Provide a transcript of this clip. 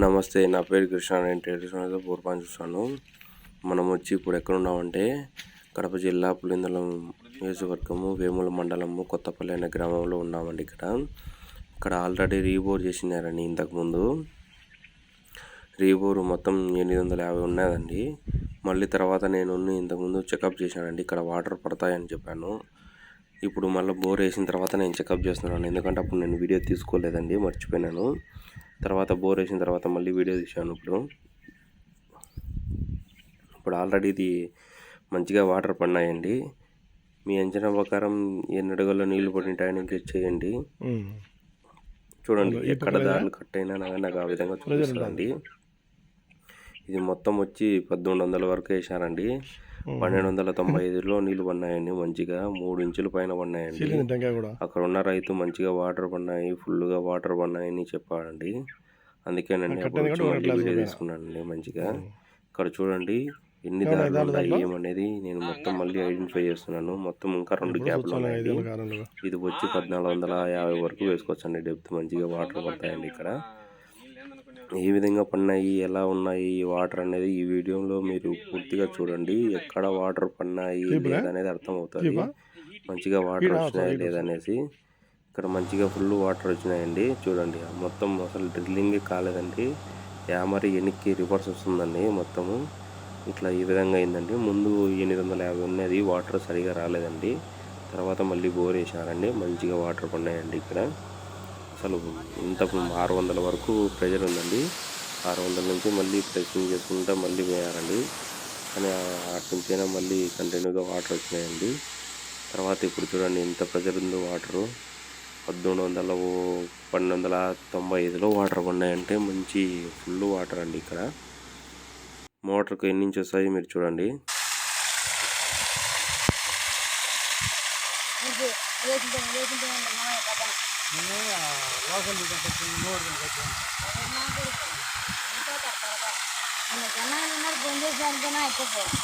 నమస్తే నా పేరు కృష్ణ. నేను ట్రేడిషనల్గా పూర్వం చూస్తాను మనం వచ్చి ఇప్పుడు ఎక్కడ ఉన్నామంటే కడప జిల్లా పులిందలం నియోజకవర్గము వేముల మండలము కొత్తపల్లి అనే గ్రామంలో ఉన్నామండి ఇక్కడ. ఇక్కడ ఆల్రెడీ రీబోర్ చేసినారండి ఇంతకుముందు. రీబోర్ మొత్తం ఎనిమిది వందల యాభై ఉన్నదండి. మళ్ళీ తర్వాత నేను ఇంతకుముందు చెకప్ చేశానండి. ఇక్కడ వాటర్ పడతాయని చెప్పాను. ఇప్పుడు మళ్ళీ బోర్ వేసిన తర్వాత నేను చెకప్ చేస్తున్నాను. ఎందుకంటే అప్పుడు నేను వీడియో తీసుకోలేదండి మర్చిపోయినాను. తర్వాత బోర్ వేసిన తర్వాత మళ్ళీ వీడియో తీశాను ఇప్పుడు. ఇప్పుడు ఆల్రెడీ ఇది మంచిగా వాటర్ పడినాయండి. మీ అంచనా ప్రకారం ఎన్ని అడుగుల్లో నీళ్ళు పడింటాయని గెస్ చేయండి. చూడండి ఎక్కడ దారులు కట్ అయినా నాకు ఆ విధంగా చూపిస్తుందండి ఇది మొత్తం వచ్చి పద్దెనిమిది వందల వరకు వేసారండి పన్నెండు వందల తొంభై ఐదులో నీళ్ళు పడినాయండి మంచిగా మూడు ఇంచుల పైన పడినాయండి అక్కడ ఉన్న రైతు మంచిగా వాటర్ పడినాయి ఫుల్గా వాటర్ పడినాయని చెప్పాడండి. అందుకేనండి వీడియో తీసుకున్నానండి మంచిగా. ఇక్కడ చూడండి ఎన్ని దారులు ఉన్నాయి ఏమనేది నేను మొత్తం మళ్ళీ ఐడెంటిఫై చేస్తున్నాను. మొత్తం ఇంకా రెండు గ్యాప్లు ఉన్నాయండి. కారణంగా ఇది వచ్చి పద్నాలుగు వందల యాభై వరకు వేసుకోవచ్చండి. డెప్త్ మంచిగా వాటర్ పడతాయండి ఇక్కడ. ఏ విధంగా పడినాయి ఎలా ఉన్నాయి వాటర్ అనేది ఈ వీడియోలో మీరు పూర్తిగా చూడండి. ఎక్కడ వాటర్ పడినాయి లేదనేది అర్థమవుతుంది. మంచిగా వాటర్ వచ్చినాయి లేదనేసి. ఇక్కడ మంచిగా ఫుల్ వాటర్ వచ్చినాయండి. చూడండి మొత్తం అసలు డ్రిల్లింగ్ కాలేదండి. యామరి వెనక్కి రివర్స్ వస్తుందండి మొత్తము. ఇట్లా ఈ విధంగా అయిందండి. ముందు ఎనిమిది వందల యాభై ఉన్నది వాటర్ సరిగా రాలేదండి. తర్వాత మళ్ళీ బోర్ వేసినారండి మంచిగా వాటర్ పడినాయండి ఇక్కడ. అసలు ఇంత ఆరు వందల వరకు ప్రెజర్ ఉందండి ఆరు వందల నుంచి మళ్ళీ ప్రెసింగ్ చేసుకుంటా మళ్ళీ పోయారండి కానీ అటు నుంచైనా మళ్ళీ కంటిన్యూగా వాటర్ వచ్చినాయండి తర్వాత ఇప్పుడు చూడండి ఎంత ప్రెజర్ ఉందో వాటరు పద్దెనిమిది వందల పన్నెండు వందల తొంభై ఐదులో వాటర్ పడినాయంటే మంచి ఫుల్ వాటర్ అండి ఇక్కడ మోటార్కు ఎన్ని నుంచి వస్తాయి మీరు చూడండి చెన్నై ఉన్నారు ఫోన్ చేసి అనుకున్నా అయిపోతుంది